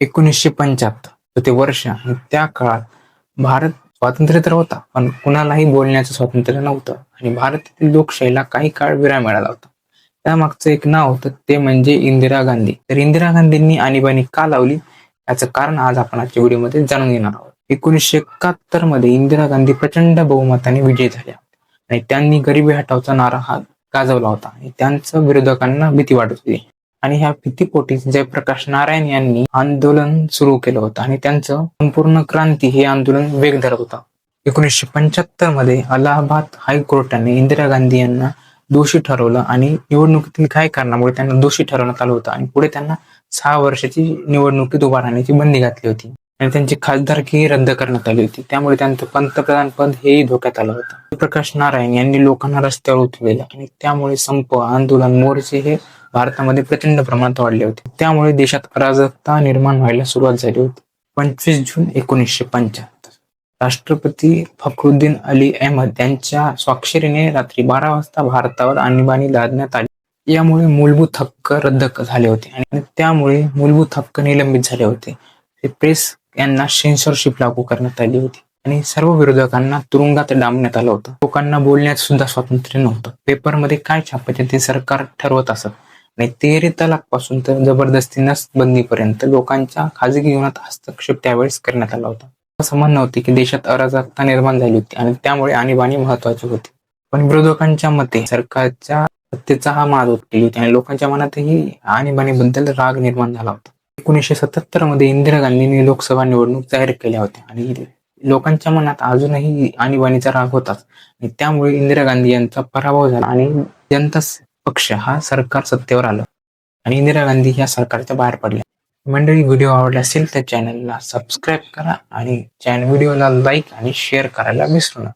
एकोणीसशे पंच्याहत्तर. ते वर्ष आणि त्या काळात भारत स्वातंत्र्य तर होता पण कुणालाही बोलण्याचं स्वातंत्र्य नव्हतं. आणि भारतातील लोकशाहीला काही काळ विराम मिळाला होता. त्यामागचं एक नाव होतं ते म्हणजे इंदिरा गांधी. तर इंदिरा गांधींनी आणीबाणी का लावली? याचं कारण आज आपण आजच्या व्हिडिओमध्ये जाणून घेणार आहोत. एकोणीसशे एकाहत्तरमध्ये इंदिरा गांधी प्रचंड बहुमताने विजयी झाल्या. आणि त्यांनी गरिबी हटावचा नारा हा गाजवला होता. आणि त्यांचं विरोधकांना भीती वाटत होती. आणि ह्या भीतीपोटी जयप्रकाश नारायण यांनी आंदोलन सुरू केलं होतं. आणि त्यांचं संपूर्ण क्रांती हे आंदोलन वेग धरत होता. एकोणीसशे पंच्याहत्तरमध्ये अलाहाबाद हायकोर्टाने इंदिरा गांधी यांना दोषी ठरवलं आणि निवडणुकीतील काही कारणामुळे त्यांना दोषी ठरवण्यात आलं होतं. आणि पुढे त्यांना सहा वर्षाची निवडणुकीत उभा राहण्याची बंदी घातली होती. आणि त्यांची खासदारकी रद्द करण्यात आली होती. त्यामुळे त्यांचं पंतप्रधान पद हेही धोक्यात आलं होतं. प्रकाश नारायण यांनी लोकांना रस्त्यावर उतरलेलं आणि त्यामुळे संप आंदोलन मोर्चे हे भारतामध्ये प्रचंड प्रमाणात वाढले होते. त्यामुळे देशात अराजकता निर्माण व्हायला सुरुवात झाली होती. पंचवीस जून एकोणीसशे पंच्याहत्तर. राष्ट्रपती फखरुद्दीन अली अहमद यांच्या स्वाक्षरीने रात्री बारा वाजता भारतावर आणीबाणी लादण्यात आली. यामुळे मूलभूत हक्क रद्द झाले होते आणि त्यामुळे मूलभूत हक्क निलंबित झाले होते. प्रेस यांना सेन्सॉरशिप लागू करण्यात आली होती. आणि सर्व विरोधकांना तुरुंगात डांबण्यात आलं होतं. लोकांना बोलण्यात सुद्धा स्वातंत्र्य नव्हतं. पेपरमध्ये काय छापायचे ते सरकार ठरवत असत. आणि तेरी तलाकपासून तर जबरदस्ती नसबंदीपर्यंत लोकांच्या खाजगी जीवनात हस्तक्षेप त्यावेळेस करण्यात आला होता. असं म्हणणं होते की देशात अराजकता निर्माण झाली होती आणि त्यामुळे आणीबाणी महत्वाची होती. पण विरोधकांच्या मते सरकारच्या सत्तेचा हा माज उठलेली होती आणि लोकांच्या मनातही आणीबाणीबद्दल राग निर्माण झाला होता. एकोणीसशे सत्याहत्तरमध्ये इंदिरा गांधींनी लोकसभा निवडणूक जाहीर केल्या होत्या आणि लोकांच्या मनात अजूनही आणीबाणीचा राग होताच. आणि त्यामुळे इंदिरा गांधी यांचा पराभव झाला आणि जनता पक्ष हा सरकार सत्तेवर आलं. आणि इंदिरा गांधी ह्या सरकारच्या बाहेर पडल्या. मंडळी व्हिडिओ आवडला असेल तर चॅनलला सबस्क्राईब करा आणि चॅनल व्हिडिओला लाईक आणि शेअर करायला विसरू नका.